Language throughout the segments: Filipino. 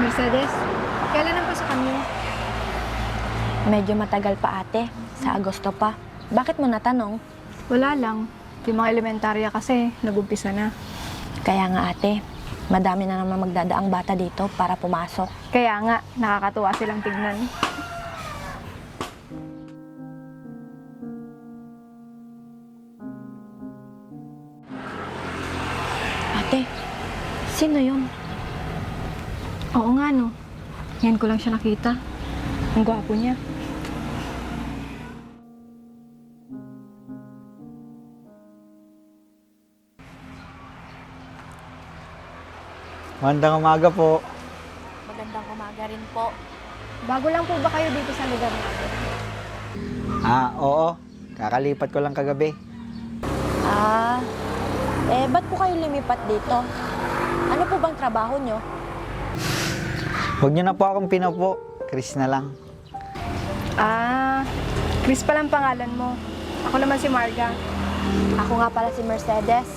Mercedes, kailan ang pasokan niyo? Medyo matagal pa ate. Sa Agosto pa. Bakit mo natanong? Wala lang. Yung mga elementarya kasi, nagumpisa na. Kaya nga ate, madami na naman magdadaang bata dito para pumasok. Kaya nga, nakakatuwa silang tignan. Ate, sino yun? Oo nga no. Ngayon ko lang siya nakita. Ang gwapo niya. Magandang umaga po. Magandang umaga rin po. Bago lang po ba kayo dito sa lugar natin? Ah, oo. Kakalipat ko lang kagabi. Ah, eh ba't po kayo lumipat dito? Ano po bang trabaho nyo? Huwag niyo na po akong pinupo. Chris na lang. Ah, Chris palang pangalan mo. Ako naman si Marga. Ako nga pala si Mercedes.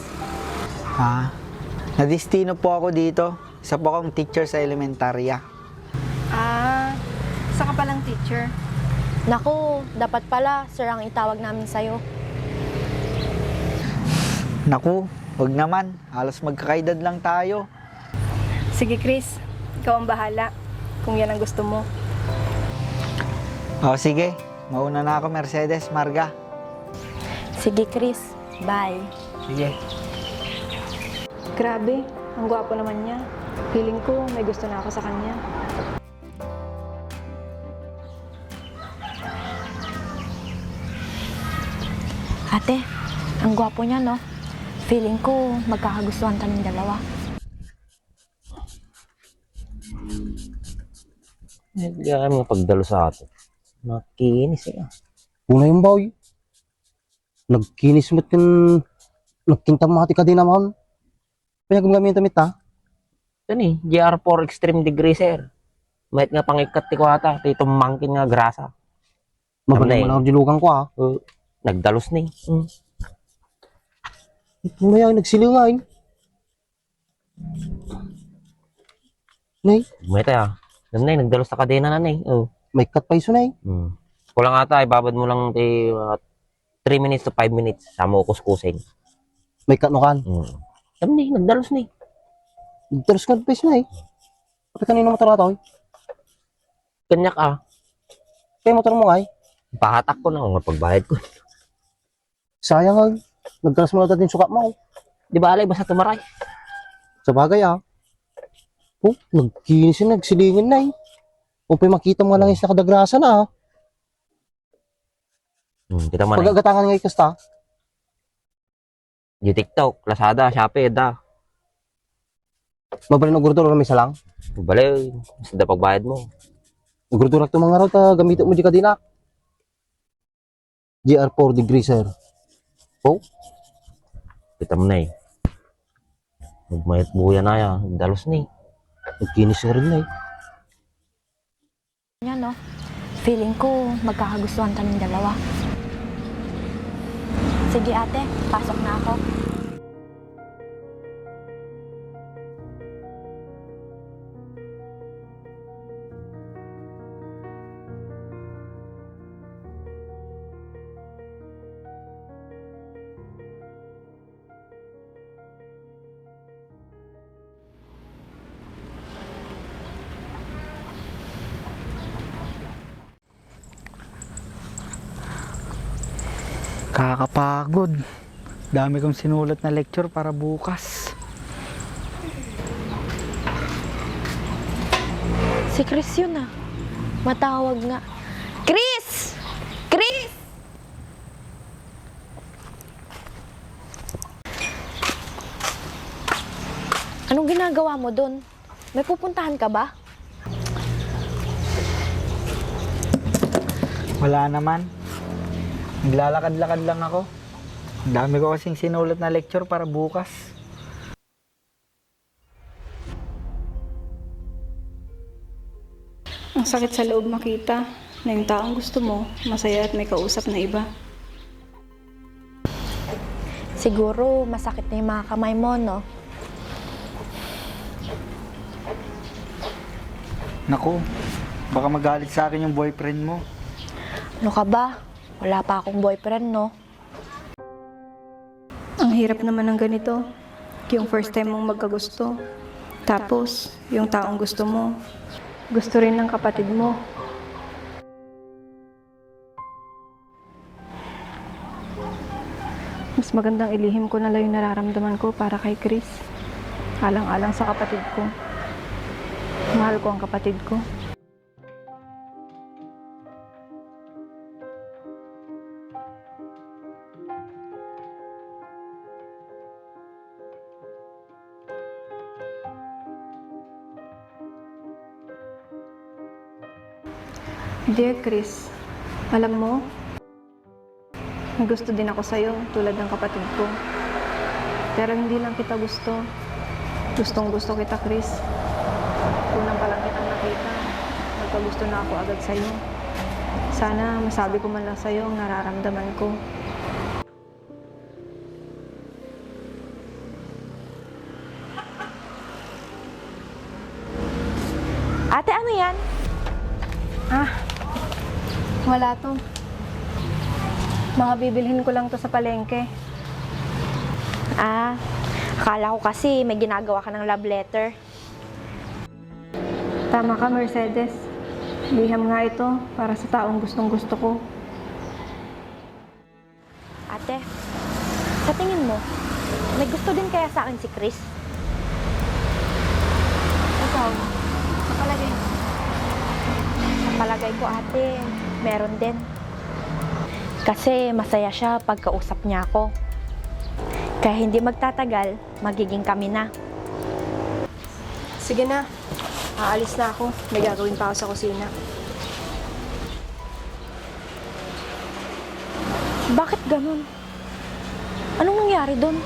Ha? Nadistino po ako dito. Isa po akong teacher sa elementarya. Ah, isa ka palang teacher. Naku, dapat pala sir ang itawag namin sa'yo. Naku, wag naman. Halos magkakaedad lang tayo. Sige Chris, ikaw ang bahala. Kung yan ang gusto mo. O sige, mauna na ako Mercedes, Marga. Sige Chris, bye. Sige. Grabe, ang gwapo naman niya. Feeling ko may gusto na ako sa kanya. Ate, ang gwapo niya no? Feeling ko magkakagustuhan kaming dalawa. Eh, Hindi kami pagdalo sa atin. Nakikinis eh. Una yung boy. Nagkinis mo't yung nagkintamati ka din naman. Pinagamagamit tamit ha. Ito ni, GR4 Extreme Degree, sir. Mahit nga pangikat ti ko ata. Ito mangkin nga grasa. Magaling mo lang dilugan ko ha. Uh, nagdalos ni. Mm. Maya nagsilingain. Nay, Mahit ah. Nanay, nagdalos sa kadena na nay. Oh. may cut pa iso nay. Mm. Kulang ata, ibabad mo lang mga 3 minutes to 5 minutes. Sama ko kuskusin. May cut no kan. Mm. Tam ni, nagdalos ni. Terus ka pa iso nay. Kapag kanino motor ato eh. Kanyak ah. Kaya motor mo ay. Pahatak ko na kung pagbayad ko. Sayang ay. Nagkalas mo na din sukat mo. Di ba alay, basta tumaray. Sa bagay ah. Oh, nagkinis yun, nagsilingin na eh. Kung pa makita mo nga lang is nakadagrasa na ah. Mm, kita man eh. Pagagatangan nga ikasta. Yung TikTok, Lazada, Shopee, da. Mabalin ng gurdura may salang. Balay, basta pagbayad mo. Gurdura ito mga raw ta gamitin mo di ka din ah. GR4 degree sir. Kita mo na eh. Magmayat buya na yan. Dalos ni. Nagkinis na rin na eh. Yan no? Feeling ko magkakagustuhan kaming dalawa. Sige ate, pasok na ako. Kakapagod. Dami kong sinulat na lecture para bukas. Si Chris yun ah. Matawag nga. Chris! Chris! Anong ginagawa mo doon? May pupuntahan ka ba? Wala naman. Naglalakad-lakad lang ako. Ang dami ko kasing sinulat na lecture para bukas. Ang sakit sa loob makita na yung taong gusto mo, masaya at may kausap na iba. Siguro masakit na yung mga kamay mo, no? Naku, baka magalit sa akin yung boyfriend mo. Ano ka ba? Wala pa akong boyfriend, no? Ang hirap naman ng ganito. Yung first time mong magkagusto. Tapos, yung taong gusto mo, gusto rin ng kapatid mo. Mas magandang ilihim ko na lang yung nararamdaman ko para kay Chris. Alang-alang sa kapatid ko. Mahal ko ang kapatid ko. Dear Chris, alam mo, gusto din ako sa'yo tulad ng kapatid ko. Pero hindi lang kita gusto. Gustong gusto kita, Chris. Unang pa lang kitang nakita, nagkagusto na ako agad sa'yo. Sana masabi ko man lang sa'yo ang nararamdaman ko. Wala to. Mga bibilhin ko lang to sa palengke. Ah, akala ko kasi may ginagawa ka ng love letter. Tama ka, Mercedes. Liham nga ito para sa taong gustong gusto ko. Ate, sa tingin mo, may gusto din kaya sa akin si Chris? Ikaw, sa palagay. Sa palagay ko, ate, meron din. Kasi masaya siya pagkausap niya ako. Kaya hindi magtatagal, magiging kami na. Sige na. Aalis na ako. May gagawin pa ako sa kusina. Bakit ganun? Anong nangyari doon?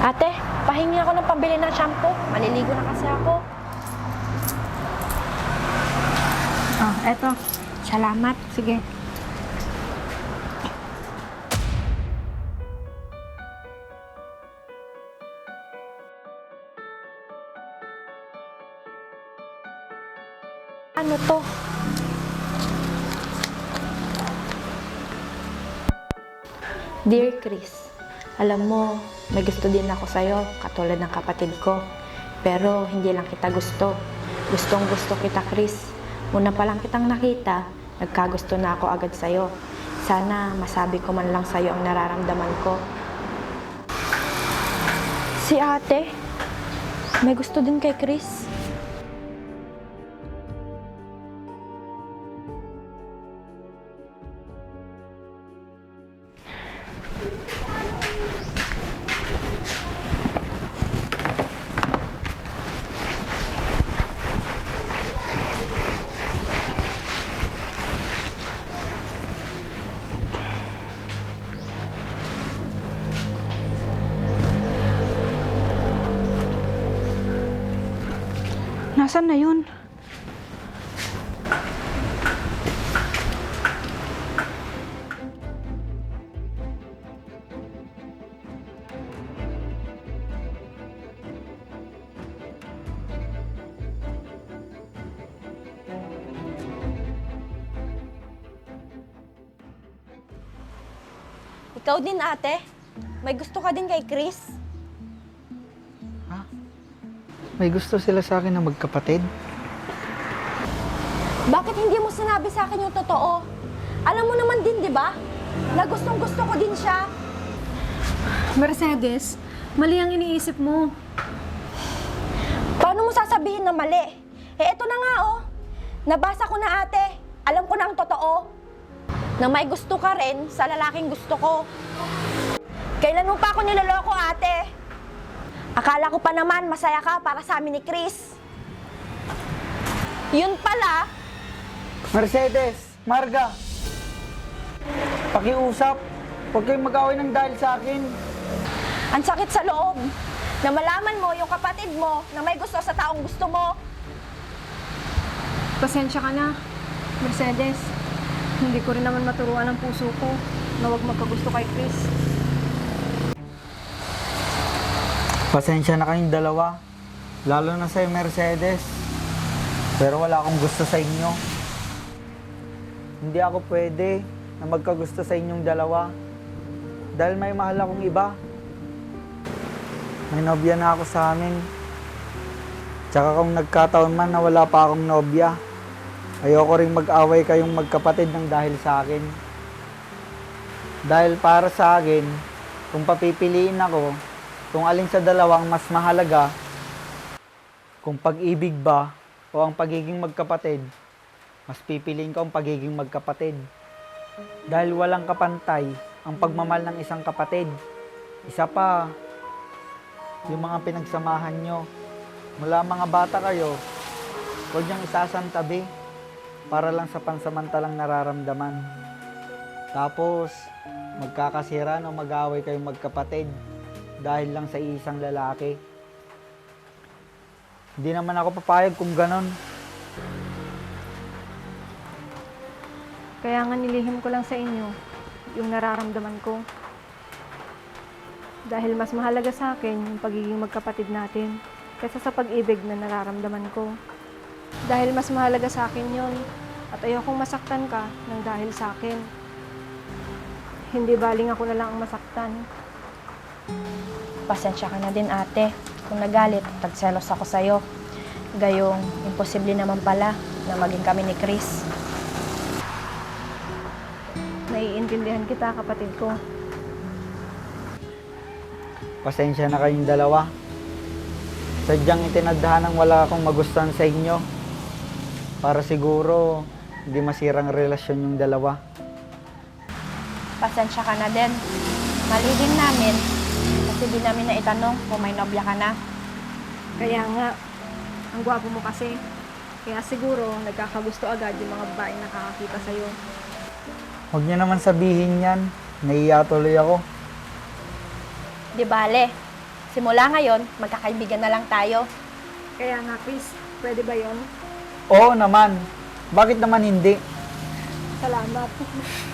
Ate, pahingi ako ng pambili ng shampoo. Maliligo na kasi ako. Ah, eto. Salamat. Sige. Ano to? Dear Chris, alam mo, may gusto din ako sa'yo, katulad ng kapatid ko. Pero hindi lang kita gusto. Gustong gusto kita, Chris. Una pa lang kitang nakita, nagkagusto na ako agad sa'yo. Sana masabi ko man lang sa'yo ang nararamdaman ko. Si ate, may gusto din kay Chris. Nasaan na yun? Ikaw din ate, may gusto ka din kay Chris? May gusto sila sa akin na magkapatid. Bakit hindi mo sinabi sa akin yung totoo? Alam mo naman din, di ba? Na gustong gusto ko din siya. Mercedes, mali ang iniisip mo. Paano mo sasabihin na mali? Eh, eto na nga oh. Nabasa ko na ate. Alam ko na ang totoo. Na may gusto ka rin sa lalaking gusto ko. Kailan mo pa ako niloloko ate? Akala ko pa naman masaya ka para sa amin ni Chris. Yun pala, Mercedes, Marga, pakiusap. Huwag kayong mag-away ng dahil sa akin. ang sakit sa loob. Na malaman mo yung kapatid mo na may gusto sa taong gusto mo. Pasensya ka na, Mercedes. Hindi ko rin naman maturuan ang puso ko na huwag magkagusto kay Chris. Pasensya na kayong dalawa. Lalo na sa Mercedes. Pero wala akong gusto sa inyo. Hindi ako pwede na magkagusto sa inyong dalawa. Dahil may mahal akong iba. May nobya na ako sa amin. Tsaka kung nagkataon man na wala pa akong nobya, ayoko rin mag-away kayong magkapatid ng dahil sa akin. Dahil para sa akin, kung papipiliin ako, kung alin sa dalawang mas mahalaga, kung pag-ibig ba o ang pagiging magkapatid, mas pipiliin ko ang pagiging magkapatid. Dahil walang kapantay ang pagmamahal ng isang kapatid. Isa pa, yung mga pinagsamahan nyo, mula mga bata kayo, huwag niyang isasantabi para lang sa pansamantalang nararamdaman. Tapos, magkakasira o mag-away kayong magkapatid dahil lang sa isang lalaki. Hindi naman ako papayag kung ganon. Kaya nga nilihim ko lang sa inyo yung nararamdaman ko. Dahil mas mahalaga sa akin yung pagiging magkapatid natin kaysa sa pag-ibig na nararamdaman ko. Dahil mas mahalaga sa akin yon at ayokong masaktan ka ng dahil sa akin. Hindi baling ako na lang ang masaktan. Pasensya ka na din ate kung nagalit at nagselos ako sa'yo. Gayong imposible naman pala na maging kami ni Chris. Naiintindihan kita, kapatid ko. Pasensya na kayong dalawa. Sadyang itinadhanang wala akong magustuhan sa inyo. Para siguro hindi masirang relasyon yung dalawa. Pasensya ka na din. Mali din namin kasi di namin na itanong kung may nobya ka na. Kaya nga, ang gwapo mo kasi. Kaya siguro nagkakagusto agad yung mga babaeng nakakakita sa'yo. Huwag niyo naman sabihin yan. Naiiya tuloy ako. Di bale, simula ngayon, magkakaibigan na lang tayo. Kaya nga, Chris, pwede ba yon? Oo naman. Bakit naman hindi? Salamat.